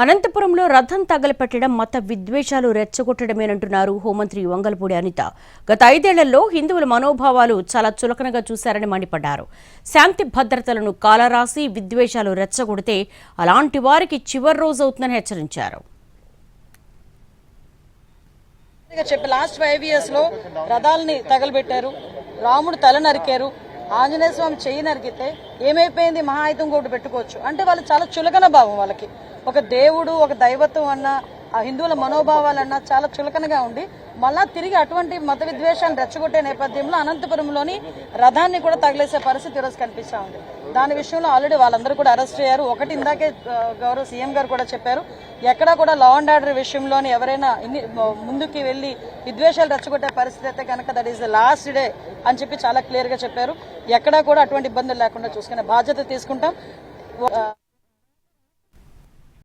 అనంతపురంలో రథం తగలపెట్టడం మత విద్వేషాలు రెచ్చగొట్టడమేనంటున్నారు హోంమంత్రి వంగలపూడి అనిత. గత ఐదేళ్ళలో హిందువుల మనోభావాలు చాలా చులకనగా చూశారని మండిపడ్డారు. శాంతి భద్రతలను కాలరాసి విద్వేషాలు రెచ్చగొడితే అలాంటి వారికి చివరి రోజు అవుతుందని హెచ్చరించారు. చెప్పి లాస్ట్ ఫైవ్ ఇయర్స్లో రథాలని తగలబెట్టారు. రాముడు తల నరికారు ఆంజనేయ స్వామి చెయ్యి నరికితే ఏమైపోయింది? మహాయుధం కూడా పెట్టుకోవచ్చు. అంటే వాళ్ళు చాలా చులకన భావం వాళ్ళకి. ఒక దేవుడు ఒక దైవత్వం అన్న హిందువుల మనోభావాలన్నా చాలా చులకనగా ఉండి మళ్ళా తిరిగి అటువంటి మత విద్వేషాన్ని రెచ్చగొట్టే నేపథ్యంలో అనంతపురంలోని రథాన్ని కూడా తగిలేసే పరిస్థితి ఈరోజు కనిపిస్తూ ఉంది. దాని విషయంలో ఆల్రెడీ వాళ్ళందరూ కూడా అరెస్ట్ అయ్యారు. ఒకటి ఇందాకే గౌరవ సీఎం గారు కూడా చెప్పారు ఎక్కడా కూడా లా అండ్ ఆర్డర్ విషయంలోని ఎవరైనా ముందుకి వెళ్ళి విద్వేషాలు రెచ్చగొట్టే పరిస్థితి అయితే కనుక that is the last day అని చెప్పి చాలా క్లియర్గా చెప్పారు. ఎక్కడా కూడా అటువంటి ఇబ్బందులు లేకుండా చూసుకునే బాధ్యత తీసుకుంటాం.